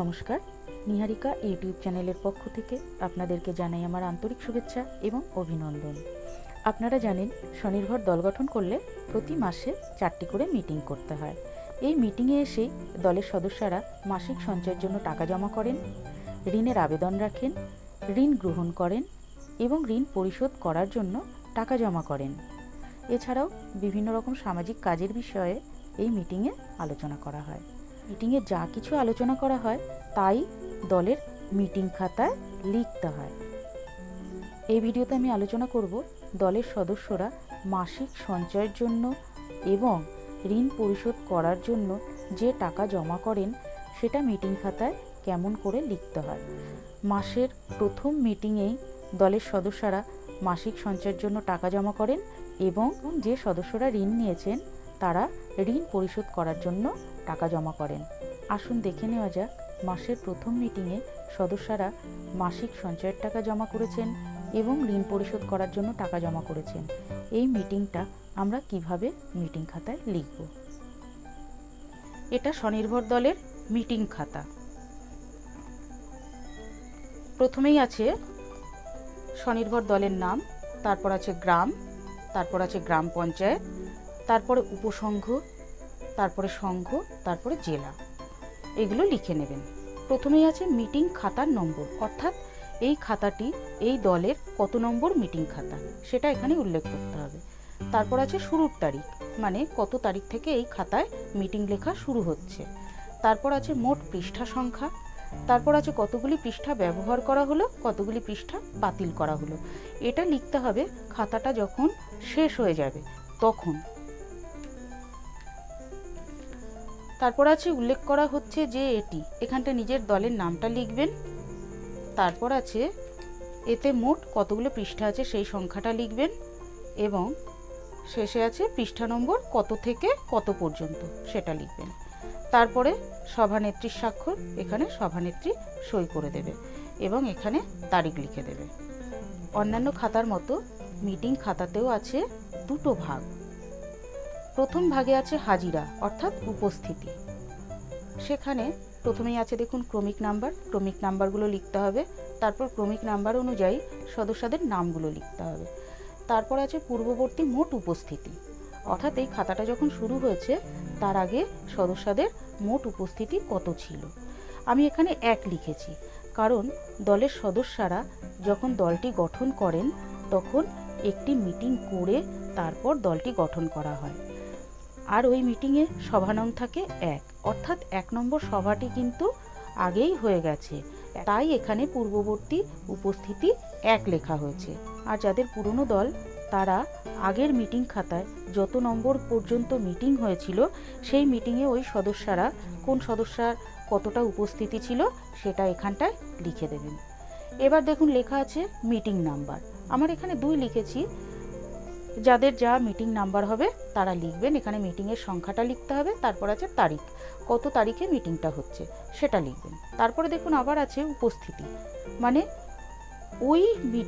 নমস্কার। নিহারিকা ইউটিউব চ্যানেলের পক্ষ থেকে আপনাদেরকে জানাই আমার আন্তরিক শুভেচ্ছা এবং অভিনন্দন। আপনারা জানেন, স্বনির্ভর দল গঠন করলে প্রতি মাসে চারটি করে মিটিং করতে হয়। এই মিটিংয়ে এসেই দলের সদস্যরা মাসিক সঞ্চয়ের জন্য টাকা জমা করেন, ঋণের আবেদন রাখেন, ঋণ গ্রহণ করেন এবং ঋণ পরিশোধ করার জন্য টাকা জমা করেন। এছাড়াও বিভিন্ন রকম সামাজিক কাজের বিষয়ে এই মিটিংয়ে আলোচনা করা হয়। মিটিংয়ে যা কিছু আলোচনা করা হয়, তাই দলের মিটিং খাতায় লিখতে হয়। এই ভিডিওতে আমি আলোচনা করব দলের সদস্যরা মাসিক সঞ্চয়ের জন্য এবং ঋণ পরিশোধ করার জন্য যে টাকা জমা করেন, সেটা মিটিং খাতায় কেমন করে লিখতে হয়। মাসের প্রথম মিটিংয়েই দলের সদস্যরা মাসিক সঞ্চয়ের জন্য টাকা জমা করেন এবং যে সদস্যরা ঋণ নিয়েছেন, তারা ঋণ পরিশোধ করার জন্য টাকা জমা করেন। আসুন দেখে নেওয়া যাক, মাসের প্রথম মিটিংয়ে সদস্যরা মাসিক সঞ্চয়ের টাকা জমা করেছেন এবং ঋণ পরিশোধ করার জন্য টাকা জমা করেছেন। এই মিটিংটা আমরা কীভাবে মিটিং খাতায় লিখব? এটা স্বনির্ভর দলের মিটিং খাতা। প্রথমেই আছে স্বনির্ভর দলের নাম, তারপর আছে গ্রাম, তারপর আছে গ্রাম পঞ্চায়েত, তারপরে উপসংঘ তারপরে সংঘ তারপরে জেলা। এগুলো লিখে নেবেন। প্রথমেই আছে মিটিং খাতার নম্বর। অর্থাৎ এই খাতাটি, এই দলের কত নম্বর মিটিং খাতা, সেটা এখানে উল্লেখ করতে হবে। তারপর আছে শুরুর তারিখ মানে কত তারিখ থেকে এই খাতায় মিটিং লেখা শুরু হচ্ছে। তারপর আছে মোট পৃষ্ঠা সংখ্যা। তারপর আছে কতগুলি পৃষ্ঠা ব্যবহার করা হলো, কতগুলি পৃষ্ঠা বাতিল করা হলো। এটা লিখতে হবে খাতাটা যখন শেষ হয়ে যাবে, তখন। তারপর আছে উল্লেখ করা হচ্ছে যে এটি। এখানটা নিজের দলের নামটা লিখবেন। তারপর আছে, এতে মোট কতগুলো পৃষ্ঠা আছে সেই সংখ্যাটা লিখবেন এবং শেষে আছে পৃষ্ঠা নম্বর কত থেকে কত পর্যন্ত সেটা লিখবেন। তারপরে সভানেত্রীর স্বাক্ষর, এখানে সভানেত্রী সই করে দেবে এবং এখানে তারিখ লিখে দেবে। অন্যান্য খাতার মতো মিটিং খাতাতেও আছে দুটো ভাগ। প্রথম ভাগে আছে হাজিরা, অর্থাৎ উপস্থিতি। সেখানে প্রথমেই আছে দেখুন ক্রমিক নাম্বার, ক্রমিক নাম্বারগুলো লিখতে হবে। তারপর ক্রমিক নাম্বার অনুযায়ী সদস্যদের নামগুলো লিখতে হবে। তারপর আছে পূর্ববর্তী মোট উপস্থিতি। অর্থাৎ এই খাতাটা যখন শুরু হয়েছে, তার আগে সদস্যদের মোট উপস্থিতি কত ছিল? আমি এখানে এক লিখেছি। কারণ দলের সদস্যরা যখন দলটি গঠন করেন, তখন একটি মিটিং করে তারপর দলটি গঠন করা হয়। আর ওই মিটিংয়ে সভানং থাকে এক। অর্থাৎ এক নম্বর সভাটি কিন্তু আগেই হয়ে গেছে। তাই এখানে পূর্ববর্তী উপস্থিতি এক লেখা হয়েছে। আর যাদের পুরনো দল, তারা আগের মিটিং খাতায় যত নম্বর পর্যন্ত মিটিং হয়েছিল, সেই মিটিংয়ে ওই সদস্যরা কোন সদস্যার কতটা উপস্থিতি ছিল সেটা এখানটায় লিখে দেবেন। এবার দেখুন লেখা আছে মিটিং নাম্বার। আমার এখানে দুই লিখেছি। যাদের যা মিটিং নাম্বার হবে, তারা লিখবেন। এখানে মিটিংয়ের সংখ্যাটা লিখতে হবে, তারপর আছে তারিখ। কত তারিখে মিটিংটা হচ্ছে, সেটা লিখবেন। তারপরে দেখুন আবার আছে উপস্থিতি। মানে ওই মিট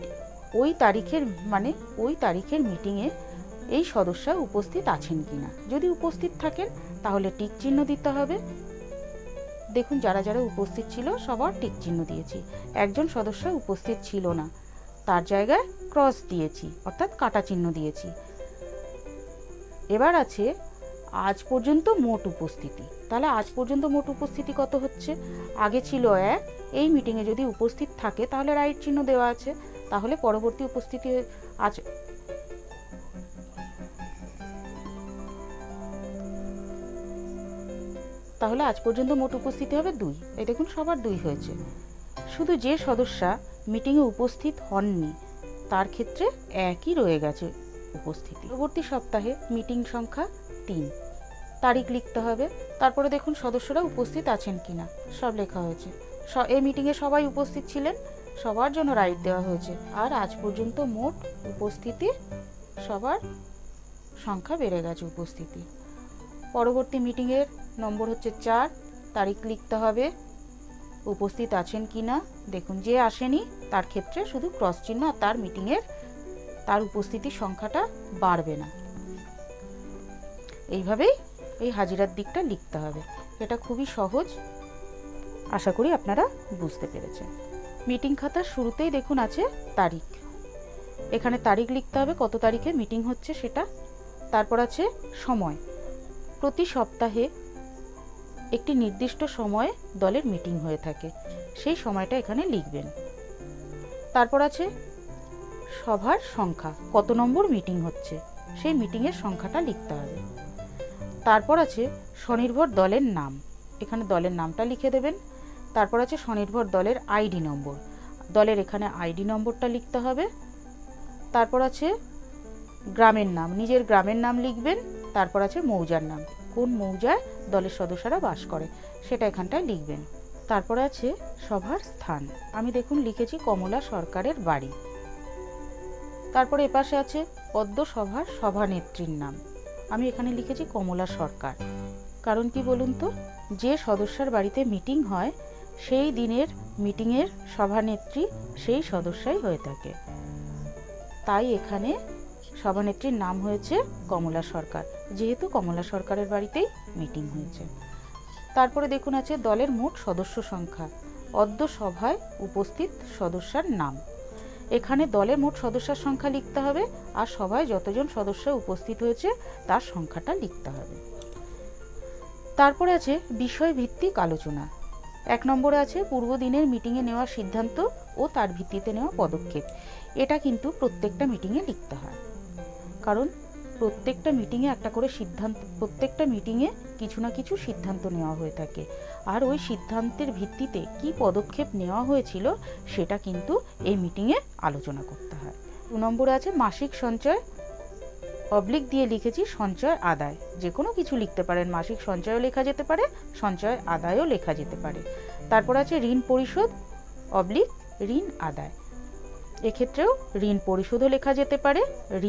ওই তারিখের মানে ওই তারিখের মিটিংয়ে এই সদস্য উপস্থিত আছেন কিনা। যদি উপস্থিত থাকেন, তাহলে টিক চিহ্ন দিতে হবে। দেখুন, যারা যারা উপস্থিত ছিল, সবার টিক চিহ্ন দিয়েছি। একজন সদস্য উপস্থিত ছিল না। তার জায়গায় ক্রস দিয়েছি, অর্থাৎ কাটা চিহ্ন দিয়েছি। এবার আছে আজ পর্যন্ত মোট উপস্থিতি। তাহলে আজ পর্যন্ত মোট উপস্থিতি কত হচ্ছে? আগে ছিল এক, এই মিটিংয়ে যদি উপস্থিত থাকে, তাহলে রাইট চিহ্ন দেওয়া আছে। তাহলে পরবর্তী উপস্থিতি আজ তাহলে আজ পর্যন্ত মোট উপস্থিতি হবে দুই। এই দেখুন, সবার দুই হয়েছে। শুধু যে সদস্যা মিটিংয়ে উপস্থিত হননি। তার ক্ষেত্রে একই রয়ে গেছে উপস্থিতি। পরবর্তী সপ্তাহে মিটিং সংখ্যা তিন। তারিখ লিখতে হবে। তারপরে দেখুন সদস্যরা উপস্থিত আছেন কিনা। সব লেখা হয়েছে। এই মিটিংয়ে সবাই উপস্থিত ছিলেন। সবার জন্য রাইট দেওয়া হয়েছে। আর আজ পর্যন্ত মোট উপস্থিতি, সবার সংখ্যা বেড়ে গেছে উপস্থিতি। পরবর্তী মিটিংয়ের নম্বর হচ্ছে চার। তারিখ লিখতে হবে। উপস্থিত আছেন কি না, দেখুন যে আসেনি, তার ক্ষেত্রে শুধু ক্রস চিহ্ন আর তার মিটিংয়ের তার উপস্থিতির সংখ্যাটা বাড়বে না। এইভাবেই এই হাজিরার দিকটা লিখতে হবে। এটা খুবই সহজ, আশা করি আপনারা বুঝতে পেরেছেন। মিটিং খাতার শুরুতেই দেখুন আছে তারিখ। এখানে তারিখ লিখতে হবে, কত তারিখে মিটিং হচ্ছে সেটা। তারপর আছে সময়। প্রতি সপ্তাহে একটি নির্দিষ্ট সময়ে দলের মিটিং হয়ে থাকে। সেই সময়টা এখানে লিখবেন। তারপর আছে, সভার সংখ্যা, কত নম্বর মিটিং হচ্ছে? সেই মিটিংয়ের সংখ্যাটা লিখতে হবে। তারপর আছে, স্বনির্ভর দলের নাম। এখানে দলের নামটা লিখে দেবেন। তারপর আছে, স্বনির্ভর দলের আইডি নম্বর। দলের এখানে আইডি নম্বরটা লিখতে হবে। তারপর আছে, গ্রামের নাম, নিজের গ্রামের নাম লিখবেন। তারপর আছে মৌজার নাম। কোন মৌজায় দলের সদস্যরা বাস করে, সেটা এখানটায় লিখবেন। তারপরে আছে সভার স্থান। আমি দেখুন লিখেছি কমলা সরকারের বাড়ি। তারপরে এপাশে আছে পদ্ম সভার সভানেত্রীর নাম। আমি এখানে লিখেছি কমলা সরকার। কারণ কি বলুন তো? যে সদস্যার বাড়িতে মিটিং হয়, সেই দিনের মিটিংয়ের সভানেত্রী সেই সদস্যাই হয়ে থাকে। তাই এখানে সভানেত্রীর নাম হয়েছে কমলা সরকার। যেহেতু কমলা সরকারের বাড়িতেই মিটিং হয়েছে। তারপরে দেখুন আছে দলের মোট সদস্য সংখ্যা। অদ্য সভায় উপস্থিত সদস্যার নাম। এখানে দলের মোট সদস্যের সংখ্যা লিখতে হবে আর সভায় যতজন সদস্য উপস্থিত হয়েছে তার সংখ্যাটা লিখতে হবে। তারপরে আছে বিষয় ভিত্তিক আলোচনা। এক নম্বরে আছে পূর্বদিনের মিটিংয়ে নেওয়া সিদ্ধান্ত ও তার ভিত্তিতে নেওয়া পদক্ষেপ। এটা কিন্তু প্রত্যেকটা মিটিংয়ে লিখতে হয়। কারণ প্রত্যেকটা মিটিংয়ে একটা করে সিদ্ধান্ত, প্রত্যেকটা মিটিংয়ে কিছু না কিছু সিদ্ধান্ত নেওয়া হয়ে থাকে। আর ওই সিদ্ধান্তের ভিত্তিতে কি পদক্ষেপ নেওয়া হয়েছিল সেটা কিন্তু এই মিটিংয়ে আলোচনা করতে হয়। দু নম্বরে আছে মাসিক সঞ্চয়। অবলিক দিয়ে লিখেছি সঞ্চয় আদায়। যে কোনো কিছু লিখতে পারেন। মাসিক সঞ্চয়ও লেখা যেতে পারে, সঞ্চয় আদায়ও লেখা যেতে পারে। তারপর আছে ঋণ পরিশোধ। অবলিক ঋণ আদায়। এক্ষেত্রেও ঋণ পরিশোধও লেখা যেতে পারে,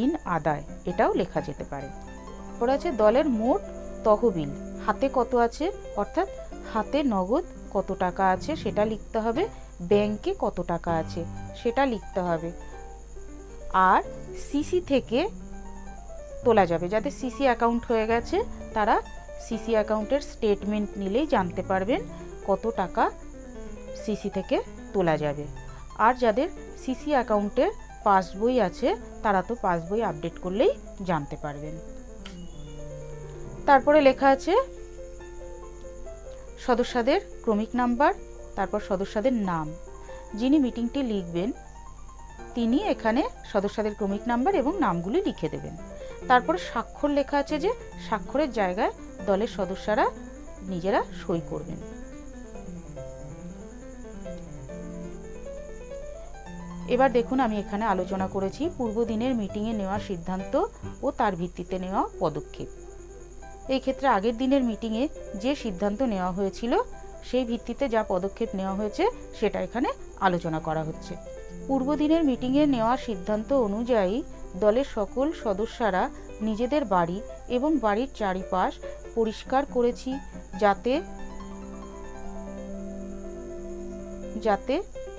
ঋণ আদায় এটাও লেখা যেতে পারে। তারপর আছে দলের মোট তহবিল, হাতে কত আছে, অর্থাৎ হাতে নগদ কত টাকা আছে সেটা লিখতে হবে, ব্যাংকে কত টাকা আছে সেটা লিখতে হবে। আর সিসি থেকে তোলা যাবে যাদের সিসি অ্যাকাউন্ট হয়ে গেছে, তারা সিসি অ্যাকাউন্টের স্টেটমেন্ট নিলেই জানতে পারবেন কত টাকা সিসি থেকে তোলা যাবে। আর যাদের সিসি অ্যাকাউন্টের পাসবই আছে, তারা তো পাসবই আপডেট করলেই জানতে পারবেন। তারপরে লেখা আছে, সদস্যদের ক্রমিক নাম্বার, তারপর সদস্যদের নাম। যিনি মিটিংটি লিখবেন, তিনি এখানে সদস্যদের ক্রমিক নাম্বার এবং নামগুলি লিখে দেবেন। তারপরে স্বাক্ষর লেখা আছে যে, স্বাক্ষরের জায়গায় দলের সদস্যরা নিজেরা সই করবেন। এবার দেখুন আমি এখানে আলোচনা করেছি পূর্বদিনের মিটিংয়ে নেওয়া সিদ্ধান্ত ও তার ভিত্তিতে নেওয়া পদক্ষেপ। এই ক্ষেত্রে আগের দিনের মিটিংয়ে যে সিদ্ধান্ত নেওয়া হয়েছিল, সেই ভিত্তিতে যা পদক্ষেপ নেওয়া হয়েছে, সেটা এখানে আলোচনা করা হচ্ছে। পূর্বদিনের মিটিংয়ে নেওয়া সিদ্ধান্ত অনুযায়ী দলের সকল সদস্যরা নিজেদের বাড়ি এবং বাড়ির চারিপাশ পরিষ্কার করেছি, যাতে যাতে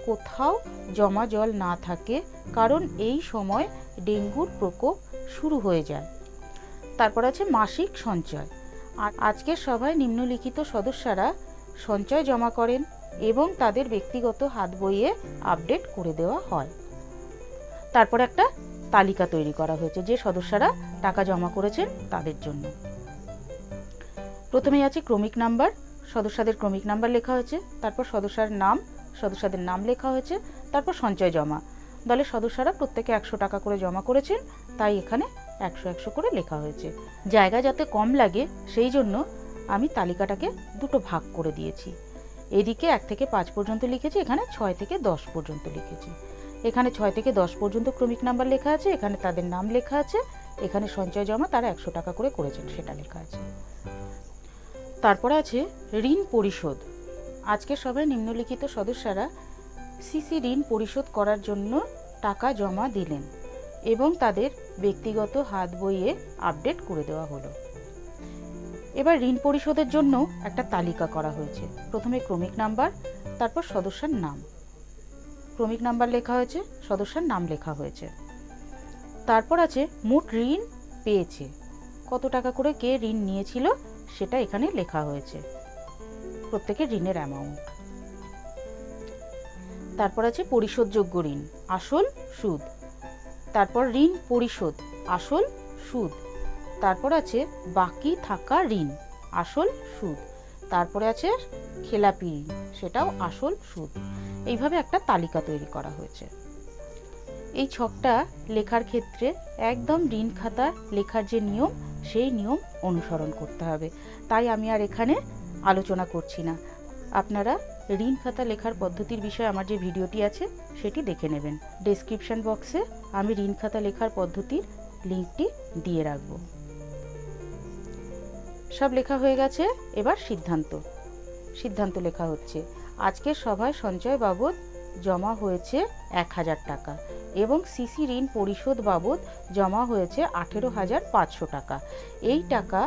কোথাও জমা জল না থাকে, কারণ এই সময় ডেঙ্গুর প্রকোপ শুরু হয়ে যায়। তারপর আছে মাসিক সঞ্চয়। আর আজকের সভায় নিম্নলিখিত সদস্যরা সঞ্চয় জমা করেন এবং তাদের ব্যক্তিগত হাত বইয়ে আপডেট করে দেওয়া হয়। তারপর একটা তালিকা তৈরি করা হয়েছে যে সদস্যরা টাকা জমা করেছেন তাদের জন্য। প্রথমেই আছে ক্রমিক নাম্বার। সদস্যদের ক্রমিক নাম্বার লেখা হয়েছে। তারপর সদস্যের নাম সদস্যদের নাম লেখা হয়েছে, তারপর সঞ্চয় জমা। দলের সদস্যরা প্রত্যেকে একশো টাকা করে জমা করেছেন, তাই এখানে একশো একশো করে লেখা হয়েছে। জায়গা যাতে কম লাগে, সেই জন্য আমি তালিকাটাকে দুটো ভাগ করে দিয়েছি। এদিকে এক থেকে পাঁচ পর্যন্ত লিখেছি, এখানে ছয় থেকে দশ পর্যন্ত লিখেছি। এখানে ছয় থেকে দশ পর্যন্ত ক্রমিক নাম্বার লেখা আছে, এখানে তাদের নাম লেখা আছে, এখানে সঞ্চয় জমা তারা একশো টাকা করে করেছেন, সেটা লেখা আছে। তারপরে আছে ঋণ পরিশোধ। আজকে সবাই নিম্নলিখিত সদস্যরা সিসি ঋণ পরিশোধ করার জন্য টাকা জমা দিলেন এবং তাদের ব্যক্তিগত হাত বইয়ে আপডেট করে দেওয়া হলো। এবার ঋণ পরিশোধের জন্য একটা তালিকা করা হয়েছে। প্রথমে ক্রমিক নাম্বার, তারপর সদস্যের নাম। ক্রমিক নাম্বার লেখা হয়েছে, সদস্যের নাম লেখা হয়েছে। তারপর আছে, মোট ঋণ পেয়েছে। কত টাকা করে কে ঋণ নিয়েছিল সেটা এখানে লেখা হয়েছে। প্রত্যেকের ঋণের অ্যামাউন্ট তারপর আছে পরিশোধযোগ্য ঋণ, আসল সুদ। তারপর ঋণ পরিশোধ, আসল সুদ। তারপর আছে বাকি থাকা ঋণ, আসল সুদ। তারপরে আছে খেলাপি ঋণ, সেটাও আসল সুদ। এইভাবে একটা তালিকা তৈরি করা হয়েছে। এই ছকটা লেখার ক্ষেত্রে একদম ঋণ খাতা লেখার যে নিয়ম, সেই নিয়ম অনুসরণ করতে হবে। তাই আমি আর এখানে আলোচনা করছি না। আপনারা ঋণ খাতা লেখার পদ্ধতির বিষয়ে আমার যে ভিডিওটি আছে, সেটি দেখে নেবেন। ডেসক্রিপশন বক্সে আমি ঋণ খাতা লেখার পদ্ধতির লিঙ্কটি দিয়ে রাখব। সব লেখা হয়ে গেছে, এবার সিদ্ধান্ত। সিদ্ধান্ত লেখা হচ্ছে, আজকের সভায় সঞ্চয় বাবদ জমা হয়েছে এক হাজার টাকা এবং সিসি ঋণ পরিশোধ বাবদ জমা হয়েছে আঠেরো হাজার পাঁচশো টাকা। এই টাকা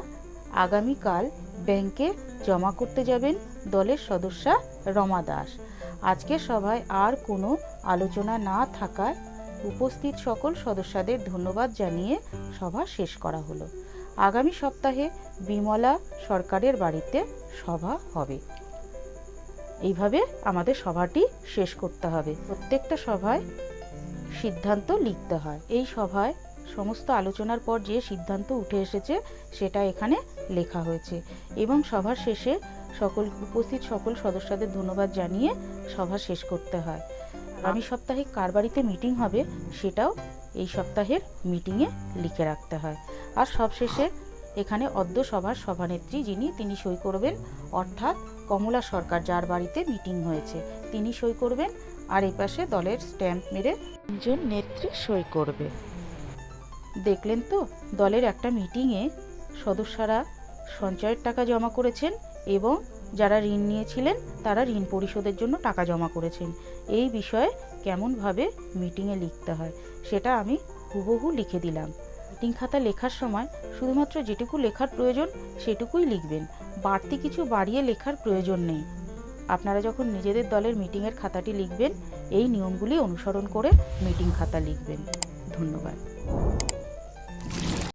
আগামীকাল ব্যাংকে জমা করতে যাবেন দলের সদস্যা রমা দাস। আজকের সভায় আর কোনো আলোচনা না থাকায় উপস্থিত সকল সদস্যদের ধন্যবাদ জানিয়ে সভা শেষ করা হলো। আগামী সপ্তাহে বিমলা সরকারের বাড়িতে সভা হবে। এইভাবে আমাদের সভাটি শেষ করতে হবে। প্রত্যেকটা সভায় সিদ্ধান্ত লিখতে হয়। এই সভায় সমস্ত আলোচনার পর যে সিদ্ধান্ত উঠে এসেছে, সেটা এখানে লেখা হয়েছে। এবং সভার শেষে সকল, উপস্থিত সকল সদস্যদের ধন্যবাদ জানিয়ে সভা শেষ করতে হয়। আগামী সপ্তাহে কার বাড়িতে মিটিং হবে সেটাও এই সপ্তাহের মিটিংয়ে লিখে রাখতে হয়। আর সবশেষে এখানে অদ্য সভার সভানেত্রী যিনি, তিনি সই করবেন অর্থাৎ কমলা সরকার, যার বাড়িতে মিটিং হয়েছে। তিনি সই করবেন আর এই পাশে দলের স্ট্যাম্প মেরে তিনজন নেত্রী সই করবে। দেখলেন তো, দলের একটা মিটিংয়ে সদস্যরা সঞ্চয়ের টাকা জমা করেছেন এবং যারা ঋণ নিয়েছিলেন, তারা ঋণ পরিশোধের জন্য টাকা জমা করেছেন। এই বিষয়ে কেমনভাবে মিটিংয়ে লিখতে হয়, সেটা আমি হুবহু লিখে দিলাম। মিটিং খাতা লেখার সময় শুধুমাত্র যেটুকু লেখার প্রয়োজন, সেটুকুই লিখবেন। বাড়তি কিছু বাড়িয়ে লেখার প্রয়োজন নেই। আপনারা যখন নিজেদের দলের মিটিংয়ের খাতাটি লিখবেন, এই নিয়মগুলি অনুসরণ করে মিটিং খাতা লিখবেন। ধন্যবাদ।